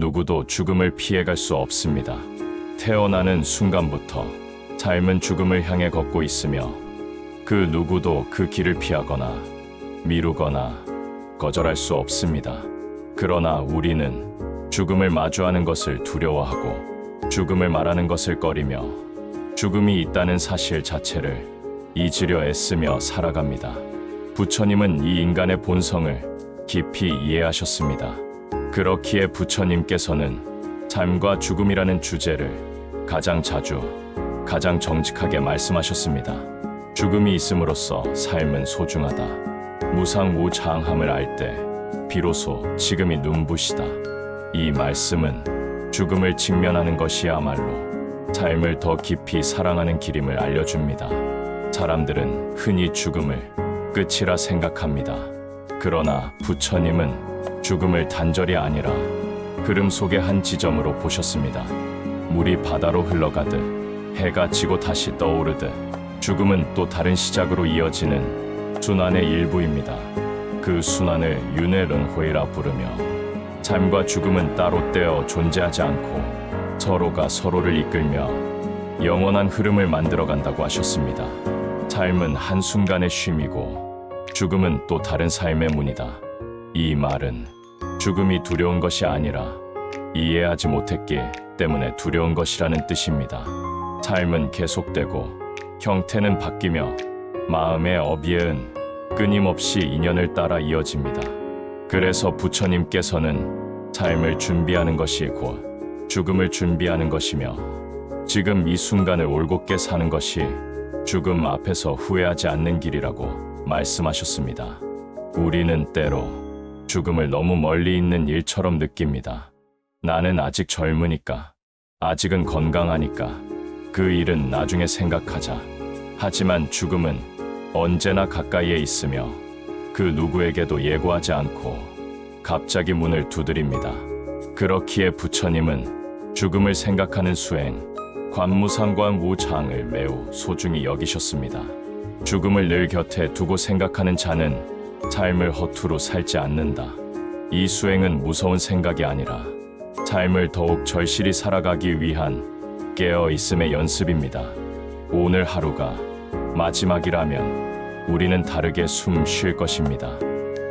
누구도 죽음을 피해갈 수 없습니다. 태어나는 순간부터 삶은 죽음을 향해 걷고 있으며 그 누구도 그 길을 피하거나 미루거나 거절할 수 없습니다. 그러나 우리는 죽음을 마주하는 것을 두려워하고 죽음을 말하는 것을 꺼리며 죽음이 있다는 사실 자체를 잊으려 애쓰며 살아갑니다. 부처님은 이 인간의 본성을 깊이 이해하셨습니다. 그렇기에 부처님께서는 삶과 죽음이라는 주제를 가장 자주, 가장 정직하게 말씀하셨습니다. 죽음이 있음으로써 삶은 소중하다. 무상무장함을 알 때 비로소 지금이 눈부시다. 이 말씀은 죽음을 직면하는 것이야말로 삶을 더 깊이 사랑하는 길임을 알려줍니다. 사람들은 흔히 죽음을 끝이라 생각합니다. 그러나 부처님은 죽음을 단절이 아니라 흐름 속의 한 지점으로 보셨습니다. 물이 바다로 흘러가듯 해가 지고 다시 떠오르듯 죽음은 또 다른 시작으로 이어지는 순환의 일부입니다. 그 순환을 윤회른호이라 부르며 삶과 죽음은 따로 떼어 존재하지 않고 서로가 서로를 이끌며 영원한 흐름을 만들어 간다고 하셨습니다. 삶은 한순간의 쉼이고 죽음은 또 다른 삶의 문이다. 이 말은 죽음이 두려운 것이 아니라 이해하지 못했기 때문에 두려운 것이라는 뜻입니다. 삶은 계속되고 형태는 바뀌며 마음의 어비에은 끊임없이 인연을 따라 이어집니다. 그래서 부처님께서는 삶을 준비하는 것이 곧 죽음을 준비하는 것이며 지금 이 순간을 올곧게 사는 것이 죽음 앞에서 후회하지 않는 길이라고 말씀하셨습니다. 우리는 때로 죽음을 너무 멀리 있는 일처럼 느낍니다. 나는 아직 젊으니까, 아직은 건강하니까, 그 일은 나중에 생각하자. 하지만 죽음은 언제나 가까이에 있으며 그 누구에게도 예고하지 않고 갑자기 문을 두드립니다. 그렇기에 부처님은 죽음을 생각하는 수행, 관무상관 무장을 매우 소중히 여기셨습니다. 죽음을 늘 곁에 두고 생각하는 자는 삶을 허투루 살지 않는다. 이 수행은 무서운 생각이 아니라 삶을 더욱 절실히 살아가기 위한 깨어 있음의 연습입니다. 오늘 하루가 마지막이라면 우리는 다르게 숨 쉴 것입니다.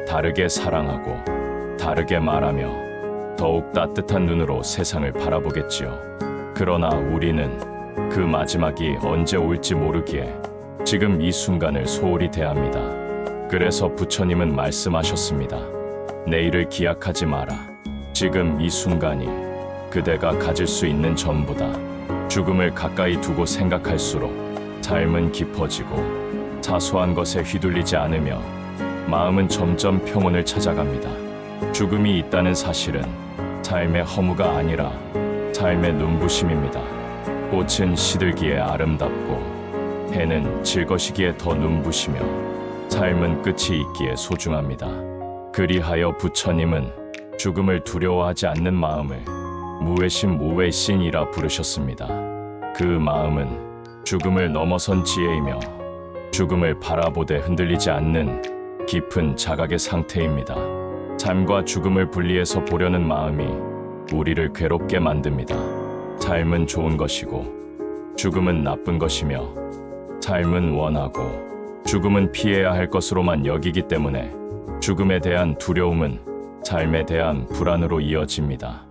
다르게 사랑하고 다르게 말하며 더욱 따뜻한 눈으로 세상을 바라보겠지요. 그러나 우리는 그 마지막이 언제 올지 모르기에 지금 이 순간을 소홀히 대합니다. 그래서 부처님은 말씀하셨습니다. 내일을 기약하지 마라. 지금 이 순간이 그대가 가질 수 있는 전부다. 죽음을 가까이 두고 생각할수록 삶은 깊어지고 사소한 것에 휘둘리지 않으며 마음은 점점 평온을 찾아갑니다. 죽음이 있다는 사실은 삶의 허무가 아니라 삶의 눈부심입니다. 꽃은 시들기에 아름답고 해는 질것이기에 더 눈부시며 삶은 끝이 있기에 소중합니다. 그리하여 부처님은 죽음을 두려워하지 않는 마음을 무외심 무외신이라 부르셨습니다. 그 마음은 죽음을 넘어선 지혜이며 죽음을 바라보되 흔들리지 않는 깊은 자각의 상태입니다. 삶과 죽음을 분리해서 보려는 마음이 우리를 괴롭게 만듭니다. 삶은 좋은 것이고 죽음은 나쁜 것이며 삶은 원하고 죽음은 피해야 할 것으로만 여기기 때문에 죽음에 대한 두려움은 삶에 대한 불안으로 이어집니다.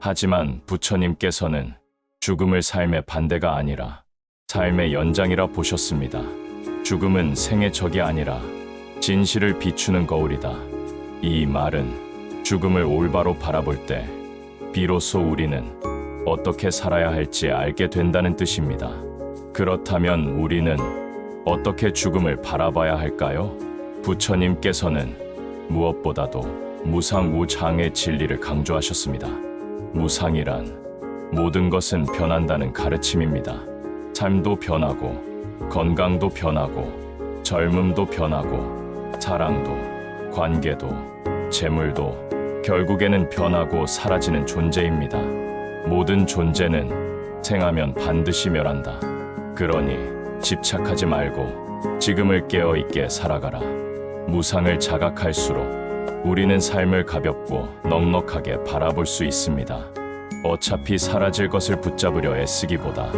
하지만 부처님께서는 죽음을 삶의 반대가 아니라 삶의 연장이라 보셨습니다. 죽음은 생의 적이 아니라 진실을 비추는 거울이다. 이 말은 죽음을 올바로 바라볼 때 비로소 우리는 어떻게 살아야 할지 알게 된다는 뜻입니다. 그렇다면 우리는 어떻게 죽음을 바라봐야 할까요? 부처님께서는 무엇보다도 무상 무장의 진리를 강조하셨습니다. 무상이란 모든 것은 변한다는 가르침입니다. 삶도 변하고, 건강도 변하고, 젊음도 변하고, 사랑도, 관계도, 재물도 결국에는 변하고 사라지는 존재입니다. 모든 존재는 생하면 반드시 멸한다. 그러니 집착하지 말고 지금을 깨어 있게 살아가라. 무상을 자각할수록 우리는 삶을 가볍고 넉넉하게 바라볼 수 있습니다. 어차피 사라질 것을 붙잡으려 애쓰기보다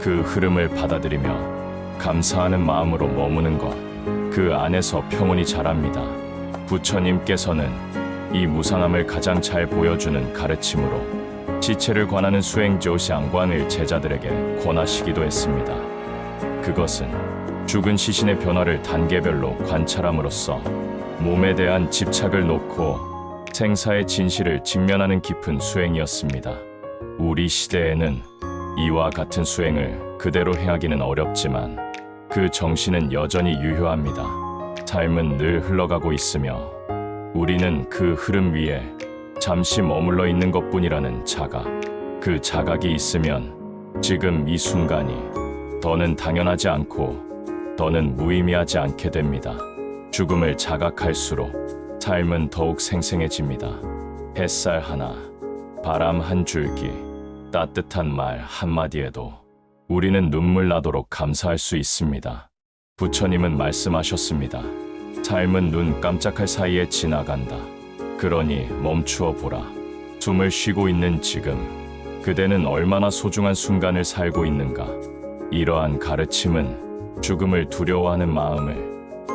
그 흐름을 받아들이며 감사하는 마음으로 머무는 것, 그 안에서 평온이 자랍니다. 부처님께서는 이 무상함을 가장 잘 보여주는 가르침으로 지체를 관하는 수행조 샹관을 제자들에게 권하시기도 했습니다. 그것은 죽은 시신의 변화를 단계별로 관찰함으로써 몸에 대한 집착을 놓고 생사의 진실을 직면하는 깊은 수행이었습니다. 우리 시대에는 이와 같은 수행을 그대로 행하기는 어렵지만 그 정신은 여전히 유효합니다. 삶은 늘 흘러가고 있으며 우리는 그 흐름 위에 잠시 머물러 있는 것뿐이라는 자각. 그 자각이 있으면 지금 이 순간이 더는 당연하지 않고 더는 무의미하지 않게 됩니다. 죽음을 자각할수록 삶은 더욱 생생해집니다. 햇살 하나, 바람 한 줄기, 따뜻한 말 한마디에도 우리는 눈물 나도록 감사할 수 있습니다. 부처님은 말씀하셨습니다. 삶은 눈 깜짝할 사이에 지나간다. 그러니 멈추어 보라. 숨을 쉬고 있는 지금, 그대는 얼마나 소중한 순간을 살고 있는가. 이러한 가르침은 죽음을 두려워하는 마음을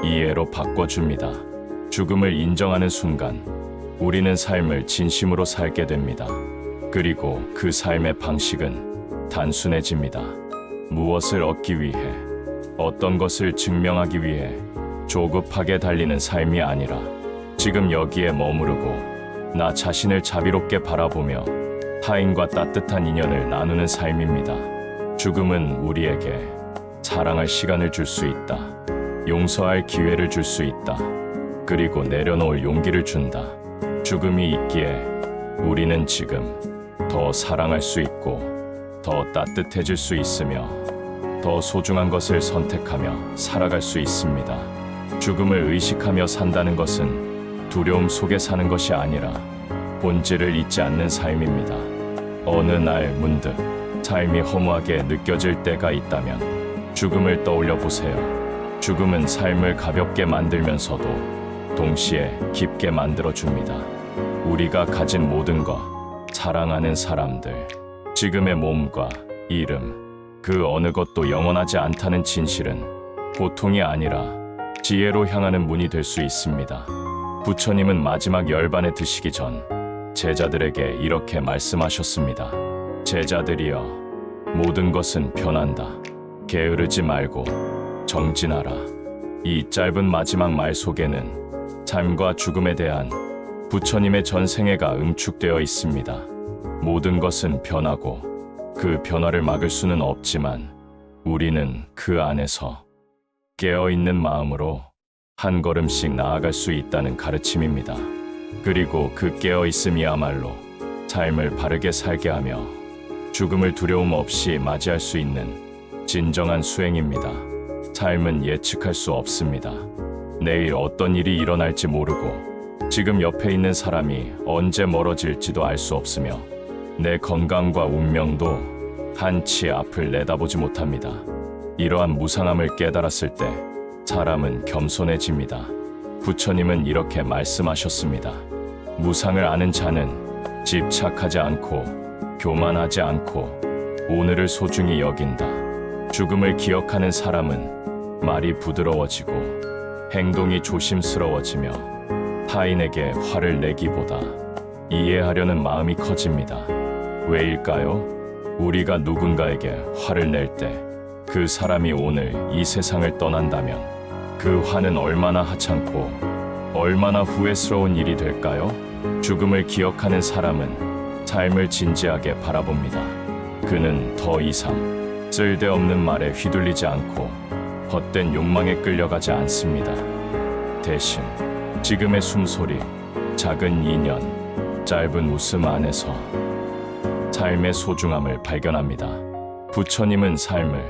이해로 바꿔줍니다. 죽음을 인정하는 순간, 우리는 삶을 진심으로 살게 됩니다. 그리고 그 삶의 방식은 단순해집니다. 무엇을 얻기 위해, 어떤 것을 증명하기 위해 조급하게 달리는 삶이 아니라 지금 여기에 머무르고 나 자신을 자비롭게 바라보며 타인과 따뜻한 인연을 나누는 삶입니다. 죽음은 우리에게 사랑할 시간을 줄 수 있다. 용서할 기회를 줄 수 있다. 그리고 내려놓을 용기를 준다. 죽음이 있기에 우리는 지금 더 사랑할 수 있고 더 따뜻해질 수 있으며 더 소중한 것을 선택하며 살아갈 수 있습니다. 죽음을 의식하며 산다는 것은 두려움 속에 사는 것이 아니라 본질을 잊지 않는 삶입니다. 어느 날 문득 삶이 허무하게 느껴질 때가 있다면 죽음을 떠올려 보세요. 죽음은 삶을 가볍게 만들면서도 동시에 깊게 만들어 줍니다. 우리가 가진 모든 것, 사랑하는 사람들, 지금의 몸과 이름, 그 어느 것도 영원하지 않다는 진실은 고통이 아니라 지혜로 향하는 문이 될 수 있습니다. 부처님은 마지막 열반에 드시기 전 제자들에게 이렇게 말씀하셨습니다. 제자들이여, 모든 것은 변한다. 게으르지 말고 정진하라. 이 짧은 마지막 말 속에는 삶과 죽음에 대한 부처님의 전생애가 응축되어 있습니다. 모든 것은 변하고 그 변화를 막을 수는 없지만 우리는 그 안에서 깨어 있는 마음으로 한 걸음씩 나아갈 수 있다는 가르침입니다. 그리고 그 깨어 있음이야말로 삶을 바르게 살게 하며 죽음을 두려움 없이 맞이할 수 있는 진정한 수행입니다. 삶은 예측할 수 없습니다. 내일 어떤 일이 일어날지 모르고 지금 옆에 있는 사람이 언제 멀어질지도 알 수 없으며 내 건강과 운명도 한 치 앞을 내다보지 못합니다. 이러한 무상함을 깨달았을 때 사람은 겸손해집니다. 부처님은 이렇게 말씀하셨습니다. 무상을 아는 자는 집착하지 않고 교만하지 않고 오늘을 소중히 여긴다. 죽음을 기억하는 사람은 말이 부드러워지고 행동이 조심스러워지며 타인에게 화를 내기보다 이해하려는 마음이 커집니다. 왜일까요? 우리가 누군가에게 화를 낼 때 그 사람이 오늘 이 세상을 떠난다면 그 화는 얼마나 하찮고 얼마나 후회스러운 일이 될까요? 죽음을 기억하는 사람은 삶을 진지하게 바라봅니다. 그는 더 이상 쓸데없는 말에 휘둘리지 않고 헛된 욕망에 끌려가지 않습니다. 대신 지금의 숨소리, 작은 인연, 짧은 웃음 안에서 삶의 소중함을 발견합니다. 부처님은 삶을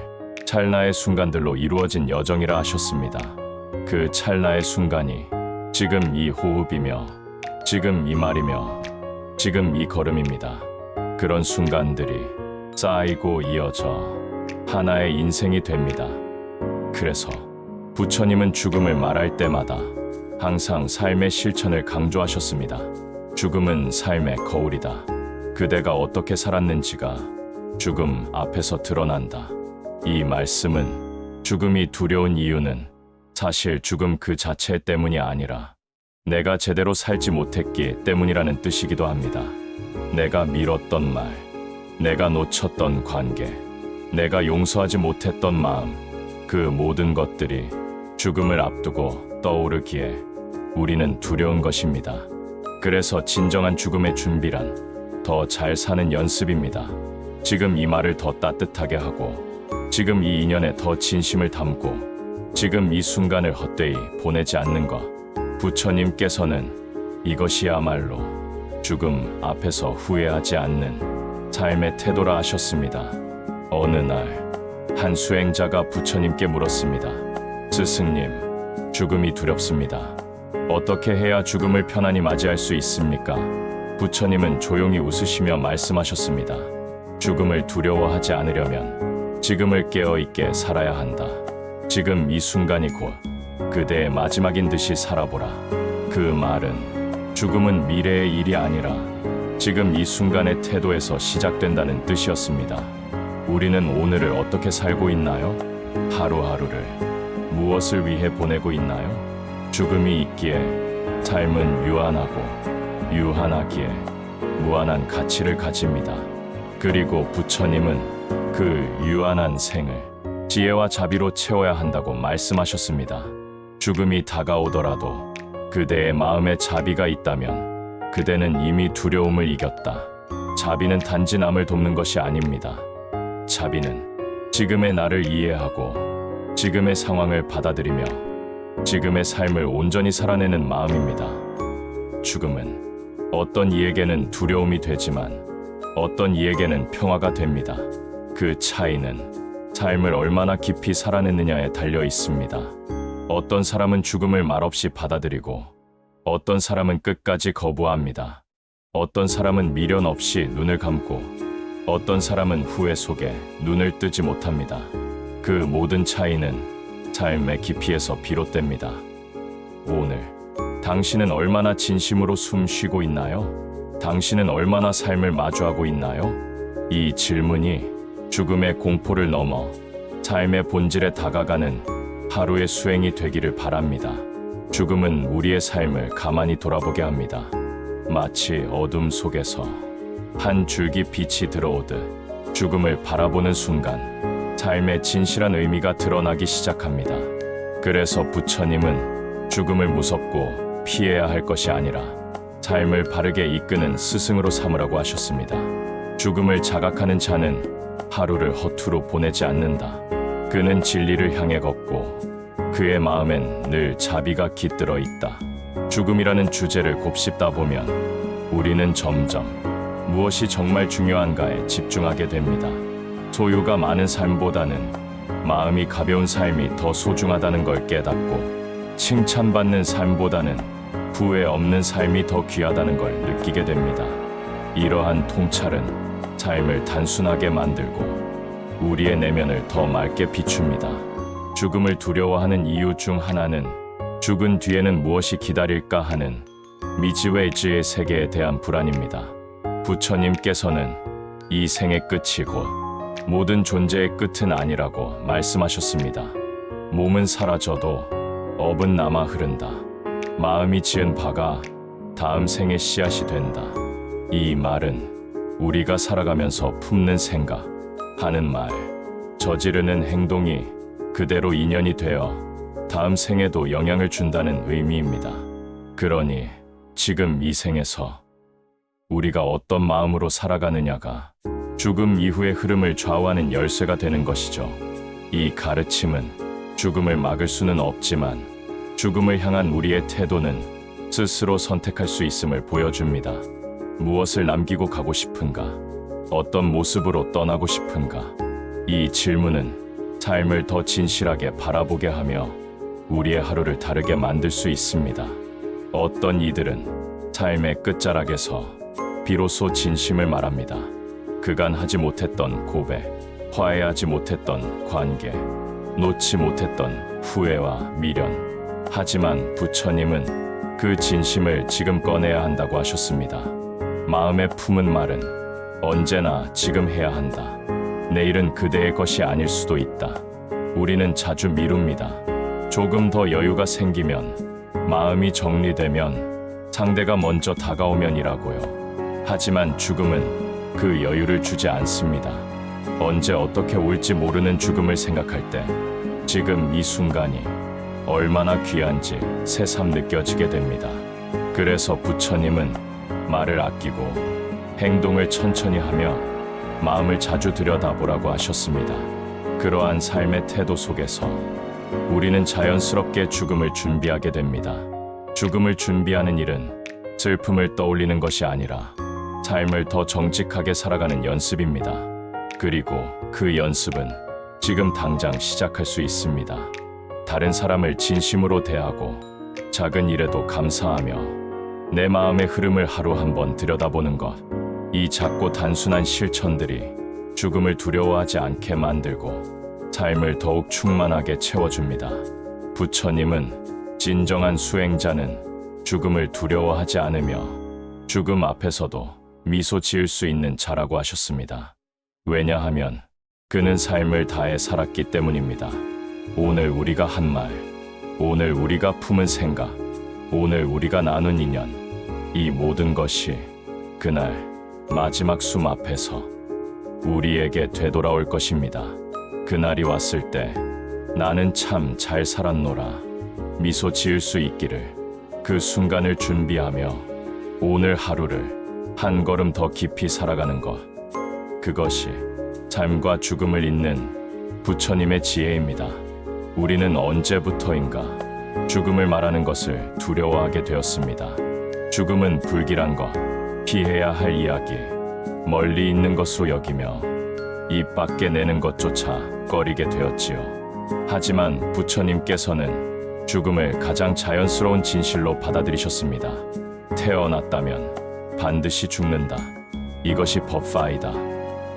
찰나의 순간들로 이루어진 여정이라 하셨습니다. 그 찰나의 순간이 지금 이 호흡이며 지금 이 말이며 지금 이 걸음입니다. 그런 순간들이 쌓이고 이어져 하나의 인생이 됩니다. 그래서 부처님은 죽음을 말할 때마다 항상 삶의 실천을 강조하셨습니다. 죽음은 삶의 거울이다. 그대가 어떻게 살았는지가 죽음 앞에서 드러난다. 이 말씀은 죽음이 두려운 이유는 사실 죽음 그 자체 때문이 아니라 내가 제대로 살지 못했기 때문이라는 뜻이기도 합니다. 내가 미뤘던 말, 내가 놓쳤던 관계, 내가 용서하지 못했던 마음, 그 모든 것들이 죽음을 앞두고 떠오르기에 우리는 두려운 것입니다. 그래서 진정한 죽음의 준비란 더 잘 사는 연습입니다. 지금 이 말을 더 따뜻하게 하고, 지금 이 인연에 더 진심을 담고, 지금 이 순간을 헛되이 보내지 않는 것. 부처님께서는 이것이야말로 죽음 앞에서 후회하지 않는 삶의 태도라 하셨습니다. 어느 날, 한 수행자가 부처님께 물었습니다. 스승님, 죽음이 두렵습니다. 어떻게 해야 죽음을 편안히 맞이할 수 있습니까? 부처님은 조용히 웃으시며 말씀하셨습니다. 죽음을 두려워하지 않으려면 지금을 깨어 있게 살아야 한다. 지금 이 순간이 곧 그대의 마지막인 듯이 살아보라. 그 말은 죽음은 미래의 일이 아니라 지금 이 순간의 태도에서 시작된다는 뜻이었습니다. 우리는 오늘을 어떻게 살고 있나요? 하루하루를 무엇을 위해 보내고 있나요? 죽음이 있기에 삶은 유한하고 유한하기에 무한한 가치를 가집니다. 그리고 부처님은 그 유한한 생을 지혜와 자비로 채워야 한다고 말씀하셨습니다. 죽음이 다가오더라도 그대의 마음에 자비가 있다면 그대는 이미 두려움을 이겼다. 자비는 단지 남을 돕는 것이 아닙니다. 자비는 지금의 나를 이해하고 지금의 상황을 받아들이며 지금의 삶을 온전히 살아내는 마음입니다. 죽음은 어떤 이에게는 두려움이 되지만 어떤 이에게는 평화가 됩니다. 그 차이는 삶을 얼마나 깊이 살아냈느냐에 달려 있습니다. 어떤 사람은 죽음을 말없이 받아들이고 어떤 사람은 끝까지 거부합니다. 어떤 사람은 미련 없이 눈을 감고 어떤 사람은 후회 속에 눈을 뜨지 못합니다. 그 모든 차이는 삶의 깊이에서 비롯됩니다. 오늘 당신은 얼마나 진심으로 숨 쉬고 있나요? 당신은 얼마나 삶을 마주하고 있나요? 이 질문이 죽음의 공포를 넘어 삶의 본질에 다가가는 하루의 수행이 되기를 바랍니다. 죽음은 우리의 삶을 가만히 돌아보게 합니다. 마치 어둠 속에서 한 줄기 빛이 들어오듯 죽음을 바라보는 순간 삶의 진실한 의미가 드러나기 시작합니다. 그래서 부처님은 죽음을 무섭고 피해야 할 것이 아니라 삶을 바르게 이끄는 스승으로 삼으라고 하셨습니다. 죽음을 자각하는 자는 하루를 허투루 보내지 않는다. 그는 진리를 향해 걷고 그의 마음엔 늘 자비가 깃들어 있다. 죽음이라는 주제를 곱씹다 보면 우리는 점점 무엇이 정말 중요한가에 집중하게 됩니다. 소유가 많은 삶보다는 마음이 가벼운 삶이 더 소중하다는 걸 깨닫고 칭찬받는 삶보다는 후회 없는 삶이 더 귀하다는 걸 느끼게 됩니다. 이러한 통찰은 삶을 단순하게 만들고 우리의 내면을 더 맑게 비춥니다. 죽음을 두려워하는 이유 중 하나는 죽은 뒤에는 무엇이 기다릴까 하는 미지웨이즈의 세계에 대한 불안입니다. 부처님께서는 이 생의 끝이 곧 모든 존재의 끝은 아니라고 말씀하셨습니다. 몸은 사라져도 업은 남아 흐른다. 마음이 지은 바가 다음 생의 씨앗이 된다. 이 말은 우리가 살아가면서 품는 생각, 하는 말, 저지르는 행동이 그대로 인연이 되어 다음 생에도 영향을 준다는 의미입니다. 그러니 지금 이 생에서 우리가 어떤 마음으로 살아가느냐가 죽음 이후의 흐름을 좌우하는 열쇠가 되는 것이죠. 이 가르침은 죽음을 막을 수는 없지만 죽음을 향한 우리의 태도는 스스로 선택할 수 있음을 보여줍니다. 무엇을 남기고 가고 싶은가? 어떤 모습으로 떠나고 싶은가? 이 질문은 삶을 더 진실하게 바라보게 하며 우리의 하루를 다르게 만들 수 있습니다. 어떤 이들은 삶의 끝자락에서 비로소 진심을 말합니다. 그간 하지 못했던 고백, 화해하지 못했던 관계, 놓지 못했던 후회와 미련, 하지만 부처님은 그 진심을 지금 꺼내야 한다고 하셨습니다. 마음에 품은 말은 언제나 지금 해야 한다. 내일은 그대의 것이 아닐 수도 있다. 우리는 자주 미룹니다. 조금 더 여유가 생기면, 마음이 정리되면, 상대가 먼저 다가오면이라고요. 하지만 죽음은 그 여유를 주지 않습니다. 언제 어떻게 올지 모르는 죽음을 생각할 때, 지금 이 순간이 얼마나 귀한지 새삼 느껴지게 됩니다. 그래서 부처님은 말을 아끼고 행동을 천천히 하며 마음을 자주 들여다보라고 하셨습니다. 그러한 삶의 태도 속에서 우리는 자연스럽게 죽음을 준비하게 됩니다. 죽음을 준비하는 일은 슬픔을 떠올리는 것이 아니라 삶을 더 정직하게 살아가는 연습입니다. 그리고 그 연습은 지금 당장 시작할 수 있습니다. 다른 사람을 진심으로 대하고 작은 일에도 감사하며 내 마음의 흐름을 하루 한번 들여다보는 것. 이 작고 단순한 실천들이 죽음을 두려워하지 않게 만들고 삶을 더욱 충만하게 채워줍니다. 부처님은 진정한 수행자는 죽음을 두려워하지 않으며 죽음 앞에서도 미소 지을 수 있는 자라고 하셨습니다. 왜냐하면 그는 삶을 다해 살았기 때문입니다. 오늘 우리가 한 말, 오늘 우리가 품은 생각, 오늘 우리가 나눈 인연, 이 모든 것이 그날 마지막 숨 앞에서 우리에게 되돌아올 것입니다. 그날이 왔을 때 나는 참 잘 살았노라 미소 지을 수 있기를 그 순간을 준비하며 오늘 하루를 한 걸음 더 깊이 살아가는 것 그것이 삶과 죽음을 잇는 부처님의 지혜입니다. 우리는 언제부터인가 죽음을 말하는 것을 두려워하게 되었습니다. 죽음은 불길한 것, 피해야 할 이야기, 멀리 있는 것으로 여기며 입 밖에 내는 것조차 꺼리게 되었지요. 하지만 부처님께서는 죽음을 가장 자연스러운 진실로 받아들이셨습니다. 태어났다면 반드시 죽는다. 이것이 법파이다.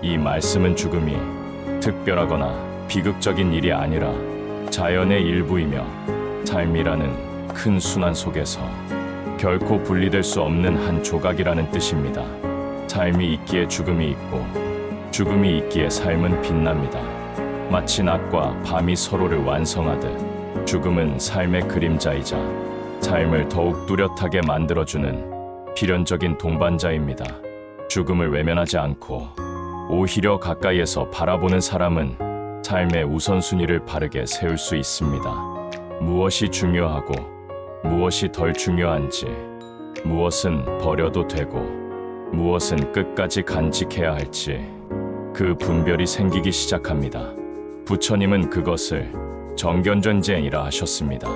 이 말씀은 죽음이 특별하거나 비극적인 일이 아니라 자연의 일부이며 삶이라는 큰 순환 속에서 결코 분리될 수 없는 한 조각이라는 뜻입니다. 삶이 있기에 죽음이 있고 죽음이 있기에 삶은 빛납니다. 마치 낮과 밤이 서로를 완성하듯 죽음은 삶의 그림자이자 삶을 더욱 뚜렷하게 만들어주는 필연적인 동반자입니다. 죽음을 외면하지 않고 오히려 가까이에서 바라보는 사람은 삶의 우선순위를 바르게 세울 수 있습니다. 무엇이 중요하고 무엇이 덜 중요한지, 무엇은 버려도 되고 무엇은 끝까지 간직해야 할지 그 분별이 생기기 시작합니다. 부처님은 그것을 정견전쟁이라 하셨습니다.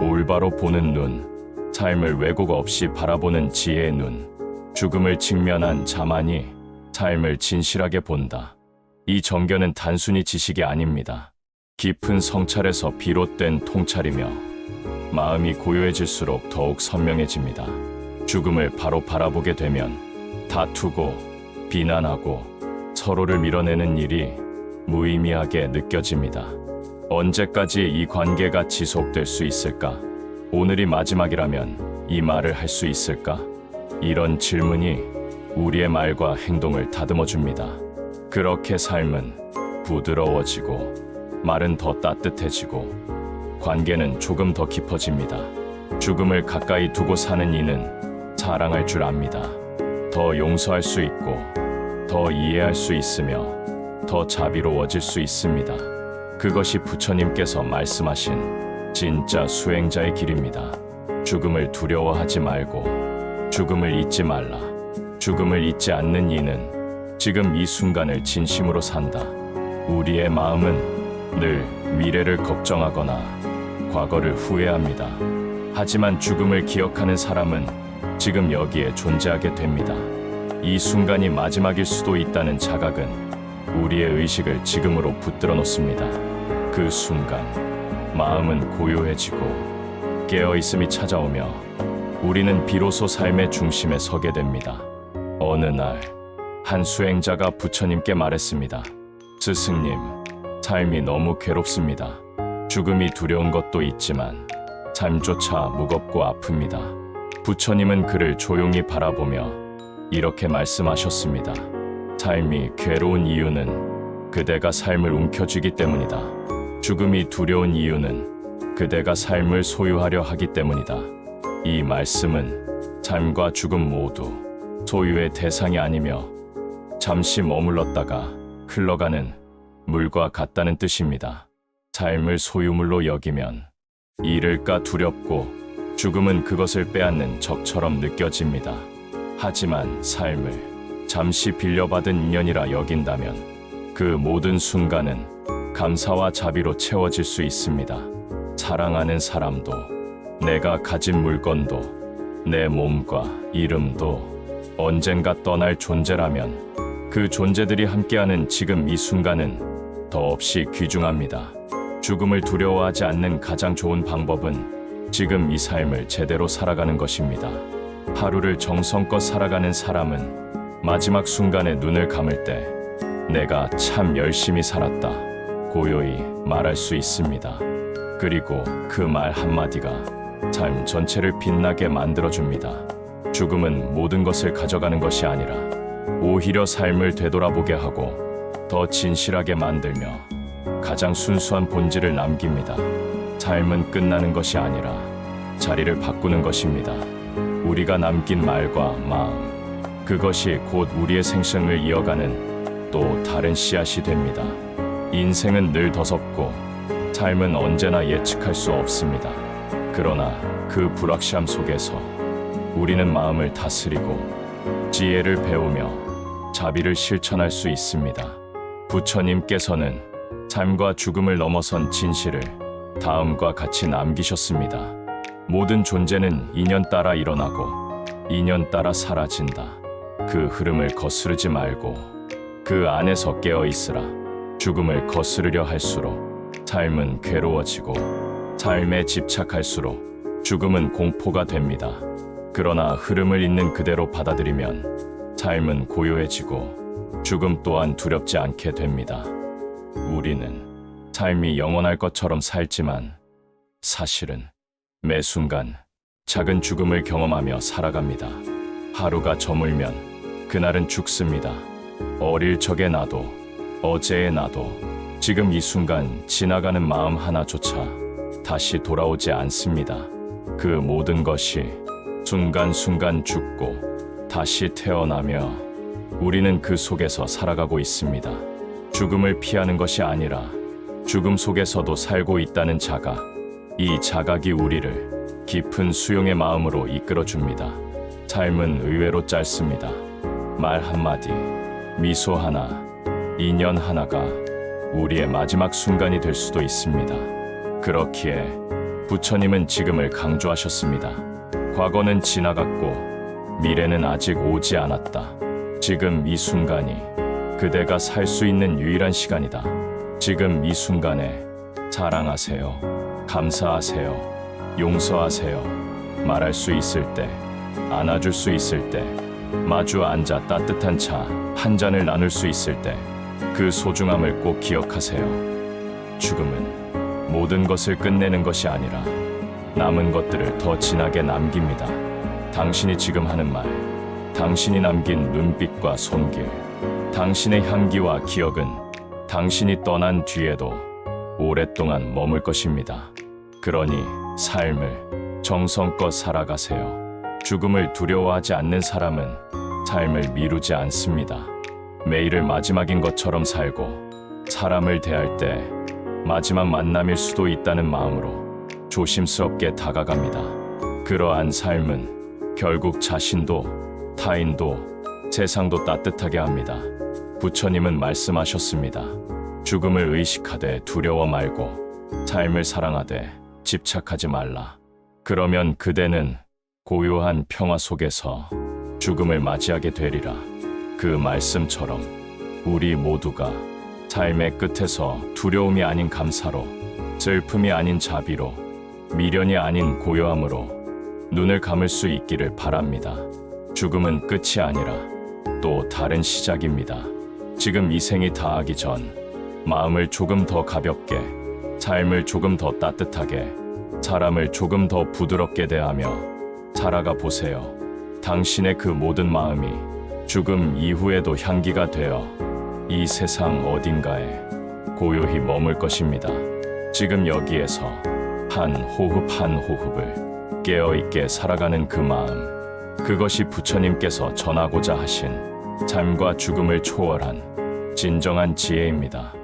올바로 보는 눈, 삶을 왜곡 없이 바라보는 지혜의 눈, 죽음을 직면한 자만이 삶을 진실하게 본다. 이 정견은 단순히 지식이 아닙니다. 깊은 성찰에서 비롯된 통찰이며 마음이 고요해질수록 더욱 선명해집니다. 죽음을 바로 바라보게 되면 다투고 비난하고 서로를 밀어내는 일이 무의미하게 느껴집니다. 언제까지 이 관계가 지속될 수 있을까? 오늘이 마지막이라면 이 말을 할 수 있을까? 이런 질문이 우리의 말과 행동을 다듬어 줍니다. 그렇게 삶은 부드러워지고 말은 더 따뜻해지고 관계는 조금 더 깊어집니다. 죽음을 가까이 두고 사는 이는 사랑할 줄 압니다. 더 용서할 수 있고 더 이해할 수 있으며 더 자비로워질 수 있습니다. 그것이 부처님께서 말씀하신 진짜 수행자의 길입니다. 죽음을 두려워하지 말고 죽음을 잊지 말라. 죽음을 잊지 않는 이는 지금 이 순간을 진심으로 산다. 우리의 마음은 늘 미래를 걱정하거나 과거를 후회합니다. 하지만 죽음을 기억하는 사람은 지금 여기에 존재하게 됩니다. 이 순간이 마지막일 수도 있다는 자각은 우리의 의식을 지금으로 붙들어 놓습니다. 그 순간 마음은 고요해지고 깨어 있음이 찾아오며 우리는 비로소 삶의 중심에 서게 됩니다. 어느 날 한 수행자가 부처님께 말했습니다. 스승님, 삶이 너무 괴롭습니다. 죽음이 두려운 것도 있지만 삶조차 무겁고 아픕니다. 부처님은 그를 조용히 바라보며 이렇게 말씀하셨습니다. 삶이 괴로운 이유는 그대가 삶을 움켜쥐기 때문이다. 죽음이 두려운 이유는 그대가 삶을 소유하려 하기 때문이다. 이 말씀은 삶과 죽음 모두 소유의 대상이 아니며 잠시 머물렀다가 흘러가는 물과 같다는 뜻입니다. 삶을 소유물로 여기면 잃을까 두렵고 죽음은 그것을 빼앗는 적처럼 느껴집니다. 하지만 삶을 잠시 빌려받은 인연이라 여긴다면 그 모든 순간은 감사와 자비로 채워질 수 있습니다. 사랑하는 사람도, 내가 가진 물건도, 내 몸과 이름도 언젠가 떠날 존재라면 그 존재들이 함께하는 지금 이 순간은 더없이 귀중합니다. 죽음을 두려워하지 않는 가장 좋은 방법은 지금 이 삶을 제대로 살아가는 것입니다. 하루를 정성껏 살아가는 사람은 마지막 순간에 눈을 감을 때 내가 참 열심히 살았다. 고요히 말할 수 있습니다. 그리고 그 말 한마디가 삶 전체를 빛나게 만들어줍니다. 죽음은 모든 것을 가져가는 것이 아니라 오히려 삶을 되돌아보게 하고 더 진실하게 만들며 가장 순수한 본질을 남깁니다. 삶은 끝나는 것이 아니라 자리를 바꾸는 것입니다. 우리가 남긴 말과 마음, 그것이 곧 우리의 생생을 이어가는 또 다른 씨앗이 됩니다. 인생은 늘 더섭고 삶은 언제나 예측할 수 없습니다. 그러나 그 불확실함 속에서 우리는 마음을 다스리고 지혜를 배우며 자비를 실천할 수 있습니다. 부처님께서는 삶과 죽음을 넘어선 진실을 다음과 같이 남기셨습니다. 모든 존재는 인연 따라 일어나고 인연 따라 사라진다. 그 흐름을 거스르지 말고 그 안에서 깨어 있으라. 죽음을 거스르려 할수록 삶은 괴로워지고 삶에 집착할수록 죽음은 공포가 됩니다. 그러나 흐름을 있는 그대로 받아들이면 삶은 고요해지고 죽음 또한 두렵지 않게 됩니다. 우리는 삶이 영원할 것처럼 살지만 사실은 매 순간 작은 죽음을 경험하며 살아갑니다. 하루가 저물면 그날은 죽습니다. 어릴 적의 나도, 어제의 나도, 지금 이 순간 지나가는 마음 하나조차 다시 돌아오지 않습니다. 그 모든 것이 순간순간 죽고 다시 태어나며 우리는 그 속에서 살아가고 있습니다. 죽음을 피하는 것이 아니라 죽음 속에서도 살고 있다는 자각. 이 자각이 우리를 깊은 수용의 마음으로 이끌어 줍니다. 삶은 의외로 짧습니다. 말 한마디, 미소 하나, 인연 하나가 우리의 마지막 순간이 될 수도 있습니다. 그렇기에 부처님은 지금을 강조하셨습니다. 과거는 지나갔고 미래는 아직 오지 않았다. 지금 이 순간이 그대가 살 수 있는 유일한 시간이다. 지금 이 순간에 사랑하세요. 감사하세요. 용서하세요. 말할 수 있을 때, 안아줄 수 있을 때, 마주 앉아 따뜻한 차 한 잔을 나눌 수 있을 때, 그 소중함을 꼭 기억하세요. 죽음은 모든 것을 끝내는 것이 아니라 남은 것들을 더 진하게 남깁니다. 당신이 지금 하는 말, 당신이 남긴 눈빛과 손길, 당신의 향기와 기억은 당신이 떠난 뒤에도 오랫동안 머물 것입니다. 그러니 삶을 정성껏 살아가세요. 죽음을 두려워하지 않는 사람은 삶을 미루지 않습니다. 매일을 마지막인 것처럼 살고 사람을 대할 때 마지막 만남일 수도 있다는 마음으로 조심스럽게 다가갑니다. 그러한 삶은 결국 자신도 타인도 세상도 따뜻하게 합니다. 부처님은 말씀하셨습니다. 죽음을 의식하되 두려워 말고 삶을 사랑하되 집착하지 말라. 그러면 그대는 고요한 평화 속에서 죽음을 맞이하게 되리라. 그 말씀처럼 우리 모두가 삶의 끝에서 두려움이 아닌 감사로, 슬픔이 아닌 자비로, 미련이 아닌 고요함으로 눈을 감을 수 있기를 바랍니다. 죽음은 끝이 아니라 또 다른 시작입니다. 지금 이 생이 다하기 전 마음을 조금 더 가볍게, 삶을 조금 더 따뜻하게, 사람을 조금 더 부드럽게 대하며 살아가 보세요. 당신의 그 모든 마음이 죽음 이후에도 향기가 되어 이 세상 어딘가에 고요히 머물 것입니다. 지금 여기에서 한 호흡 한 호흡을 깨어있게 살아가는 그 마음, 그것이 부처님께서 전하고자 하신 삶과 죽음을 초월한 진정한 지혜입니다.